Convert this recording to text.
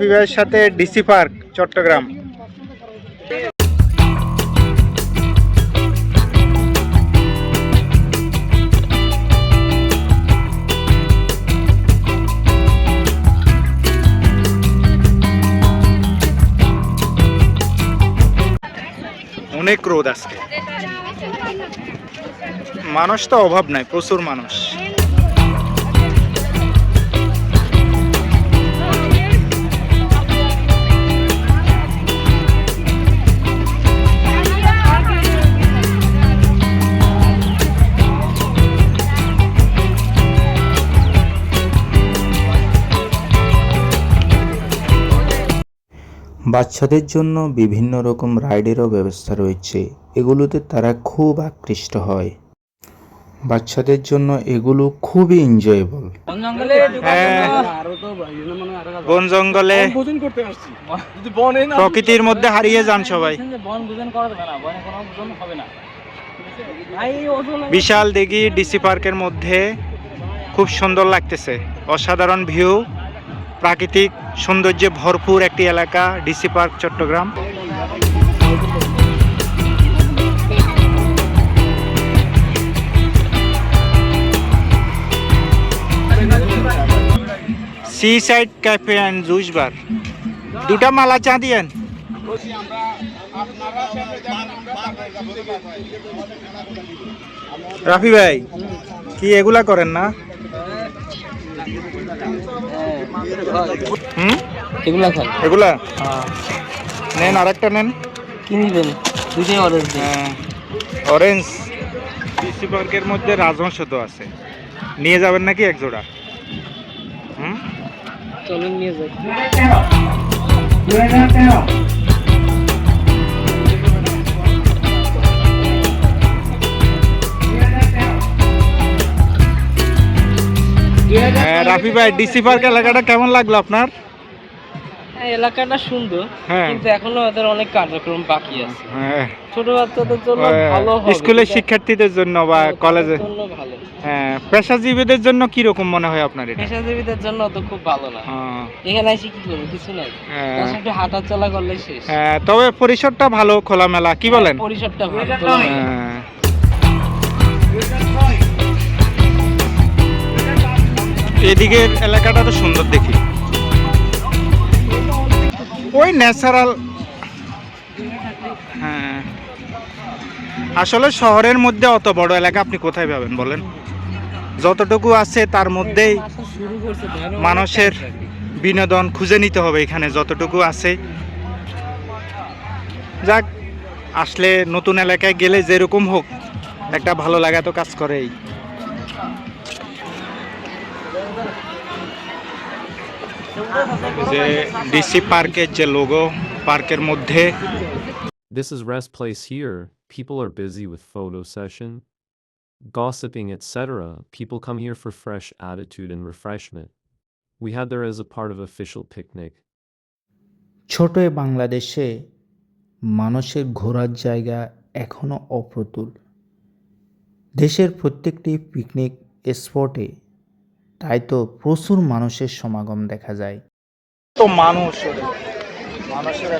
বিবাহের সাথে DC park Chittagong. অনেক রোদ আজকে। মানুষ তো অভাব নাই প্রচুর মানুষ। বাচ্চাদের জন্য বিভিন্ন রকম রাইডেরও ব্যবস্থা রয়েছে। এগুলোতে তারা খুব আকৃষ্ট হয়। বাচ্চাদের জন্য এগুলো খুবই এনজয়েবল হ্যাঁ, বন জঙ্গলে প্রকৃতির মধ্যে হারিয়ে যান সবাই। বন বুঝন করা যাবে না বনে কোনো বুঝন হবে না। বিশাল দিঘি ডিসি পার্কের মধ্যে খুব সুন্দর লাগতেছে। অসাধারণ ভিউ প্রাকৃতিক সৌন্দর্যে ভরপুর একটি এলাকা DC park Chattogram. Sea side cafe and juice bar দুটা মালা চা দিয়েন। রাফি ভাই, কি এগুলা করেন না? হুম এগুলা খাই এগুলা? নেন আরেকটা নেন। কি নিবেন? হ্যাঁ, অরেঞ্জ ডিসি পার্কের মধ্যে রাজহংস তো আছে। নিয়ে যাবেন নাকি এক জোড়া? হুম? চলেন নিয়ে যাই। হ্যাঁ, রাফি ভাই ডিসি পার্ক এলাকাটা কেমন লাগল আপনার? হ্যাঁ, এলাকাটা সুন্দর হ্যাঁ। কিন্তু এখনও ওদের অনেক কার্যক্রম বাকি আছে। হ্যাঁ, ছোট বাচ্চাদের জন্য ভালো হবে স্কুলের শিক্ষার্থীদের জন্য বা কলেজে জন্য ভালো। হ্যাঁ পেশাজীবীদের জন্য কি রকম মনে হয় আপনার এটা? পেশাজীবীদের জন্য তো খুব ভালো না। হ্যাঁ, এখানে এসে কি করব? কিছু নাই। হ্যাঁ। সাথে হাঁটা চলা করলে শেষ। হ্যাঁ, তবে পরিসরটা ভালো খোলামেলা কি বলেন? পরিসরটা ভালো। এদিকের এলাকাটা তো সুন্দর দেখি। ওই ন্যাচারাল। হ্যাঁ। আসলে শহরের মধ্যে অত বড় এলাকা আপনি কোথায় পাবেন বলেন? যতটুকু আছে তার মধ্যেই মানুষের বিনোদন খুঁজে নিতে হবে এখানে, যতটুকু আছে। যাক, আসলে নতুন এলাকায় গেলে যেরকম হোক, একটা ভালো লাগা তো কাজ করেই। যে ডিসি পার্কের যে লোগো পার্কের মধ্যে This is rest place here. People are busy with photo session, gossiping, etc. People come here for fresh attitude and refreshment. We had there as a part of official picnic. ছোট এ বাংলাদেশে মানুষের ঘোরার জায়গা এখনও অপ্রতুল দেশের প্রত্যেকটি পিকনিক স্পটে তাই তো প্রচুর মানুষের সমাগম দেখা যায়। তো মানুষ মানুষের